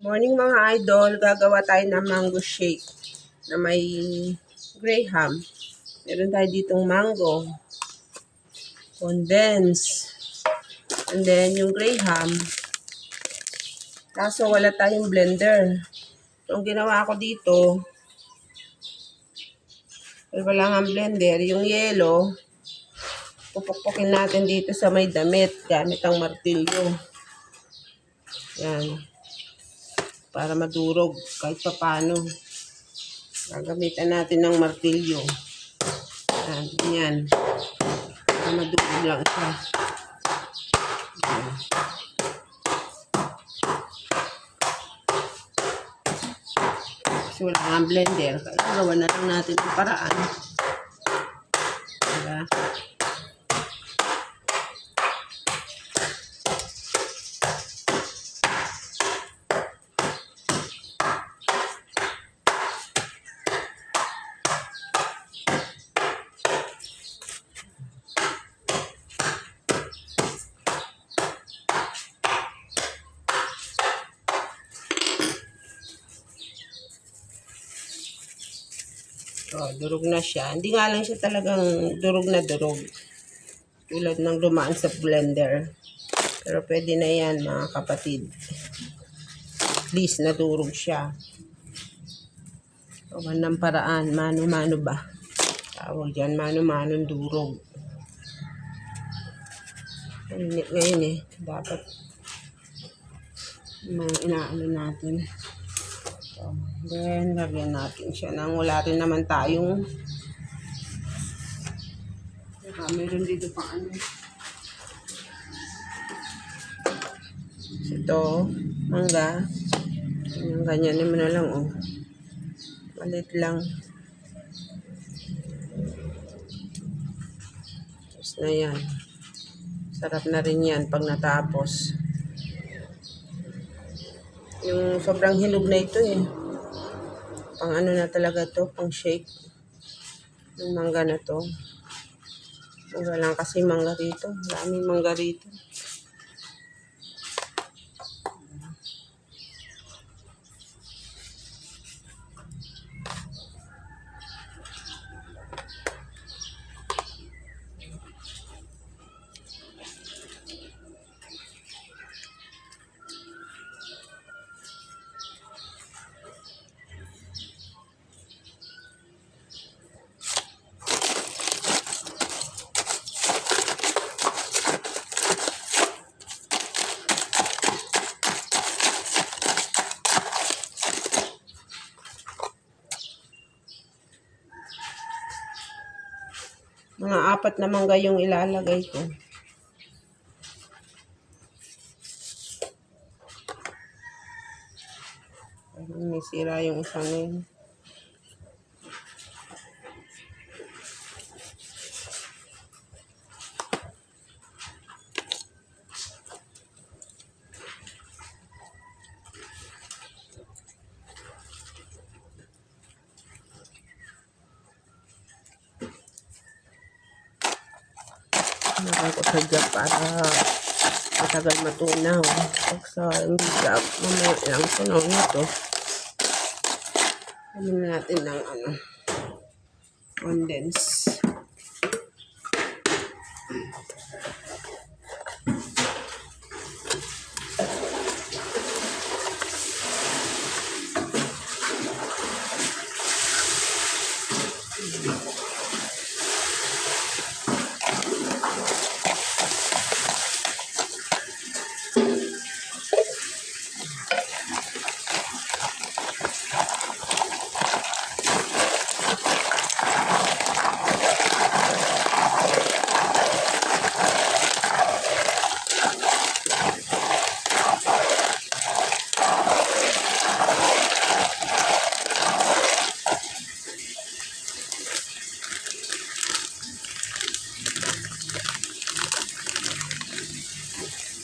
Morning mga idol, gagawa tayo ng mango shake na may graham. Meron tayo ditong mango, condense, and then yung graham. Kaso wala tayong blender. So, ang ginawa ko dito, wala nga blender, yung yellow, pupukpukin natin dito sa may damit gamit ang martilyo. Yan para madurog kahit papano. Gagamitan natin ng martilyo. Yan, yan. Para madurog lang siya. Yan. Kasi wala nga blender. Kaya gawa na lang natin ang paraan. Diba? Oh, durog na siya. Hindi nga lang siya talagang durog na durog. Tulad ng dumaan sa blender. Pero pwede na yan mga kapatid. At least nadurog siya. Gawan ng paraan. Mano-mano ba? Tawag dyan. Mano-manong durog. Init ngayon eh. Dapat mga inaano natin. So, then, lagyan natin siya nang wala rin naman tayong Saka meron dito pa ano. Ito, mangga. Ganyan, ganyan mo na lang, oh. Malit lang. Tapos na yan. Sarap na rin yan pag natapos. Yung sobrang hinog na ito eh. Pang ano na talaga to, pang shake. Yung mangga na to. Wala lang kasi mangga rito. Maraming mangga rito. Mga apat na mangga yung ilalagay ko. May sira yung isang yun. Nakain ko sa jab para matagal matunaw. Sa hindi jab, mamaya lang tunaw na to. Ano na natin ng ano, condense.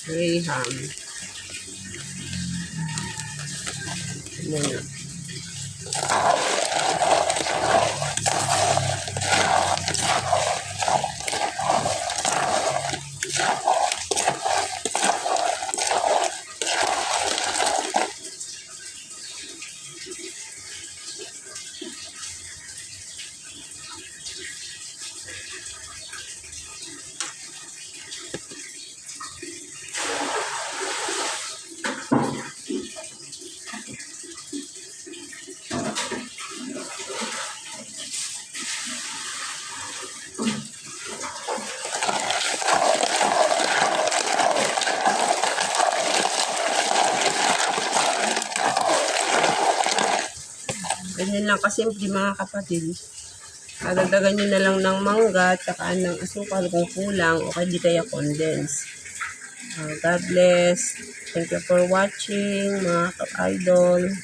Graham. Muna. Ganun lang kasimple mga kapatid. Kadagdagan nyo na lang ng mangga at saka ng asukal kung kulang o kaya di kaya condense. Uh, God bless. Thank you for watching mga ka-idol.